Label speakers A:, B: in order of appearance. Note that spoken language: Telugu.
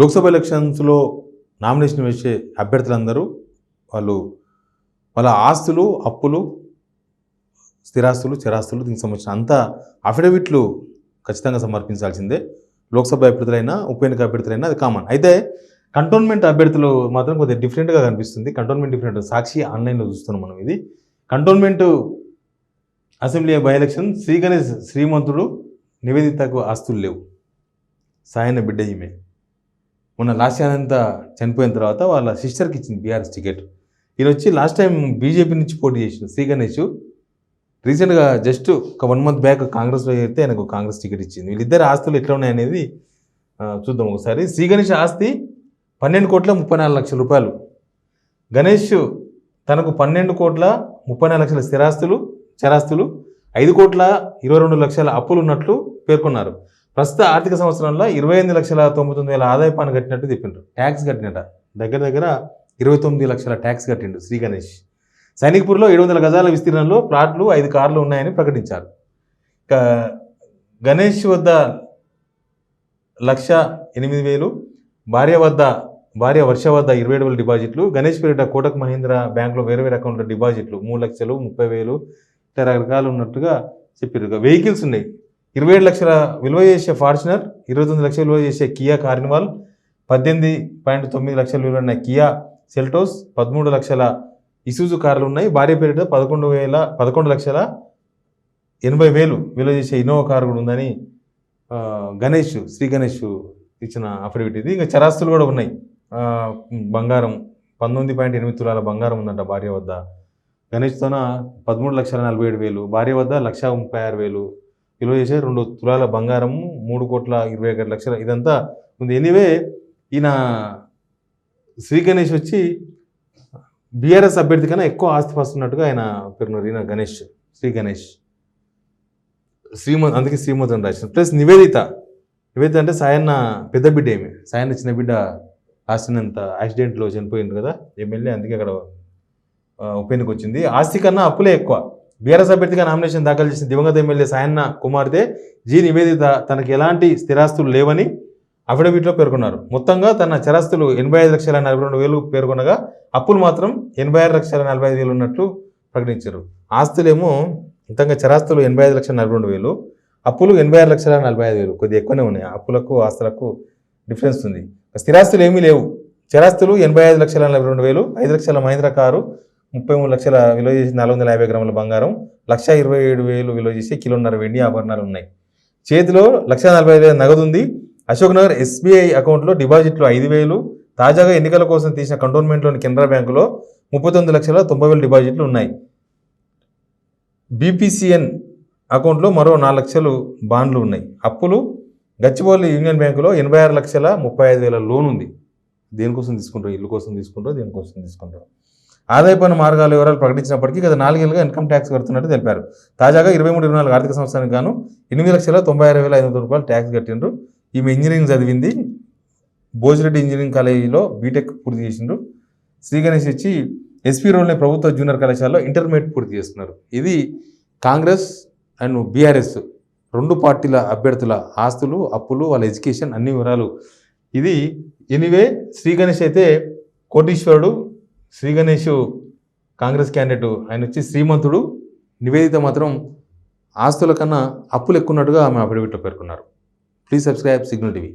A: లోక్సభ ఎలక్షన్స్లో నామినేషన్ వేసే అభ్యర్థులందరూ వాళ్ళు వాళ్ళ ఆస్తులు అప్పులు స్థిరాస్తులు చిరాస్తులు దీనికి సంబంధించిన అంత అఫిడవిట్లు ఖచ్చితంగా సమర్పించాల్సిందే. లోక్సభ అభ్యర్థులైనా ఉప ఎన్నిక అభ్యర్థులైనా అది కామన్ అయితే కంటోన్మెంట్ అభ్యర్థులు మాత్రం కొద్దిగా డిఫరెంట్గా కనిపిస్తుంది. కంటోన్మెంట్ డిఫరెంట్ సాక్షి ఆన్లైన్లో చూస్తున్నాం మనం ఇది. Cantonment assembly by election Shri Ganesh శ్రీమంతుడు నివేదితకు ఆస్తులు లేవు. సాయన బిడ్డ ఈమె. మొన్న లాస్ట్ ఇయర్ అంతా చనిపోయిన తర్వాత వాళ్ళ సిస్టర్కి ఇచ్చింది బీఆర్ఎస్ టికెట్ ఈయన వచ్చి లాస్ట్ టైం బీజేపీ నుంచి పోటీ చేసిన శ్రీ గణేష్. రీసెంట్గా జస్ట్ ఒక వన్ మంత్ బ్యాక్ కాంగ్రెస్లో అయితే ఆయనకు కాంగ్రెస్ టికెట్ ఇచ్చింది. వీళ్ళిద్దరు ఆస్తులు ఎట్లా ఉన్నాయనేది చూద్దాం ఒకసారి. శ్రీ గణేష్ ఆస్తి పన్నెండు కోట్ల ముప్పై నాలుగు లక్షల రూపాయలు. గణేష్ తనకు పన్నెండు కోట్ల ముప్పై నాలుగు లక్షల స్థిరాస్తులు చరాస్తులు ఐదు కోట్ల ఇరవై రెండు లక్షల అప్పులు ఉన్నట్లు పేర్కొన్నారు. ప్రస్తుత ఆర్థిక సంవత్సరంలో ఇరవై ఎనిమిది లక్షల తొంభై తొమ్మిది వేల ఆదాయ పన్ను కట్టినట్టు చెప్పిండ్రు. ట్యాక్స్ కట్టినట. దగ్గర దగ్గర ఇరవై తొమ్మిది లక్షల ట్యాక్స్ కట్టిండు శ్రీ గణేష్. సైనిక్పూర్లో ఏడు వందల గజాల విస్తీర్ణంలో ప్లాట్లు ఐదు కార్లు ఉన్నాయని ప్రకటించారు. ఇక గణేష్ వద్ద లక్ష ఎనిమిది వేలు భార్య వద్ద భార్య వర్ష వద్ద ఇరవై ఏడు వేల డిపాజిట్లు గణేష్ పేరిట కోటక్ మహీంద్ర బ్యాంకులో వేరే వేరే అకౌంట్లో డిపాజిట్లు మూడు లక్షలు ముప్పై వేలు ఇట్లా రకరకాలు ఉన్నట్టుగా చెప్పారు వెహికల్స్ ఉన్నాయి. ఇరవై ఏడు లక్షల విలువ చేసే ఫార్చునర్ ఇరవై తొమ్మిది లక్షల విలువ చేసే కియా కార్నివాల్ పద్దెనిమిది పాయింట్ తొమ్మిది లక్షల విలువైన కియా సెల్టోస్ పదమూడు లక్షల ఇసూజు కార్లు ఉన్నాయి. భార్య పేరిట పదకొండు వేల పదకొండు లక్షల ఎనభై వేలు విలువ చేసే ఇన్నోవా కారు కూడా ఉందని గణేష్ శ్రీ గణేష్ ఇచ్చిన అఫిడవిట్ ఇది. ఇంకా చరాస్తులు కూడా ఉన్నాయి. బంగారం పంతొమ్మిది పాయింట్ ఎనిమిది తులాల బంగారం ఉందంట భార్య వద్ద. గణేష్తోన పదమూడు లక్షల నలభై ఏడు వేలు భార్య వద్ద లక్ష ముప్పై ఆరు వేలు విలువ చేసే రెండు తులాల బంగారము మూడు కోట్ల ఇరవై ఒకటి లక్షల ఇదంతా ఉంది. ఎనీవే ఈయన శ్రీ గణేష్ వచ్చి బీఆర్ఎస్ అభ్యర్థి కన్నా ఎక్కువ ఆస్తి పస్తున్నట్టుగా ఆయన పేరున్నారు ఈయన గణేష్ శ్రీ గణేష్. శ్రీమంత్ అందుకే శ్రీమంత్ అని రాసిన ప్లస్ నివేదిత. నివేదిత అంటే సాయన్న పెద్ద బిడ్డ ఏమి? సాయన్న చిన్న బిడ్డ రాసినంత యాక్సిడెంట్లో చనిపోయింది కదా ఎమ్మెల్యే అందుకే అక్కడ ఆ, ఉప ఎన్నిక వచ్చింది ఆస్తి కన్నా అప్పులే ఎక్కువ. బీఆర్ఎస్ అభ్యర్థిగా నామినేషన్ దాఖలు చేసిన దివంగత ఎమ్మెల్యే సాయన్న కుమార్తె జీ నివేదిత తనకి ఎలాంటి స్థిరాస్తులు లేవని అఫిడవిట్లో పేర్కొన్నారు. మొత్తంగా తన చరాస్తులు ఎనభై ఐదు లక్షల నలభై రెండు వేలు పేర్కొనగా అప్పులు మాత్రం ఎనభై ఆరు లక్షల నలభై ఐదు వేలు ఉన్నట్లు ప్రకటించారు. ఆస్తులేమో మొత్తంగా చరాస్తులు ఎనభై ఐదు లక్షల నలభై రెండు వేలు అప్పులు ఎనభై ఆరు లక్షల నలభై ఐదు వేలు కొద్దిగా ఎక్కువనే ఉన్నాయి. అప్పులకు ఆస్తులకు డిఫరెన్స్ ఉంది. స్థిరాస్తులు ఏమీ లేవు. చరాస్తులు ఎనభై ఐదు లక్షల నలభై రెండు వేలు ఐదు లక్షల మహేంద్ర కారు ముప్పై మూడు లక్షల విలువ చేసి నాలుగు వందల యాభై గ్రాముల బంగారం లక్ష ఇరవై ఏడు వేలు విలువ చేసి కిలోన్నర వెండి ఆభరణాలు ఉన్నాయి. చేతిలో లక్ష నలభై ఐదు వేల నగదు ఉంది. అశోక్ నగర్ ఎస్బీఐ అకౌంట్లో డిపాజిట్లు ఐదు వేలు. తాజాగా ఎన్నికల కోసం తీసిన కంటోన్మెంట్లోని కెనరా బ్యాంకులో ముప్పై తొమ్మిది లక్షల తొంభై వేల డిపాజిట్లు ఉన్నాయి. బీపీసీఎన్ అకౌంట్లో మరో నాలుగు లక్షలు బాండ్లు ఉన్నాయి. అప్పులు. గచ్చిబౌలి యూనియన్ బ్యాంకులో ఎనభై ఆరు లక్షల ముప్పై ఐదు వేల లోన్ ఉంది. దేనికోసం తీసుకుంటారు? ఇల్లు కోసం తీసుకుంటారు? దేనికోసం తీసుకుంటారు? ఆదాయ పన్ను మార్గాల వివరాలు ప్రకటించినప్పటికీ గత నాలుగేళ్ళుగా ఇన్కమ్ ట్యాక్స్ కడుతున్నట్టు తెలిపారు. తాజాగా ఇరవై మూడు ఇరవై నాలుగు ఆర్థిక సంవత్సరానికి గాను ఎనిమిది లక్షల తొంభై ఆరు వేల ఐదు వందల రూపాయలు ట్యాక్స్ కట్టిండ్రు. ఈమె ఇంజనీరింగ్ చదివింది. భోజిరెడ్డి ఇంజనీరింగ్ కాలేజీలో బీటెక్ పూర్తి చేసిండ్రు. శ్రీ గణేష్ వచ్చి ఎస్పీ రోల్ని ప్రభుత్వ జూనియర్ కళాశాలలో ఇంటర్మీడియట్ పూర్తి చేస్తున్నారు. ఇది కాంగ్రెస్ అండ్ బీఆర్ఎస్ రెండు పార్టీల అభ్యర్థుల ఆస్తులు అప్పులు వాళ్ళ ఎడ్యుకేషన్ అన్ని వివరాలు. ఇది ఎనివే శ్రీ గణేష్ అయితే కోటీశ్వరుడు శ్రీ గణేష్ కాంగ్రెస్ క్యాండిడేట్. ఆయన వచ్చి శ్రీమంతుడు. నివేదిత మాత్రం ఆస్తుల కన్నా అప్పులు ఎక్కున్నట్టుగా ఆమె అఫిడవిట్లో పేర్కొన్నారు. Please subscribe Signal TV.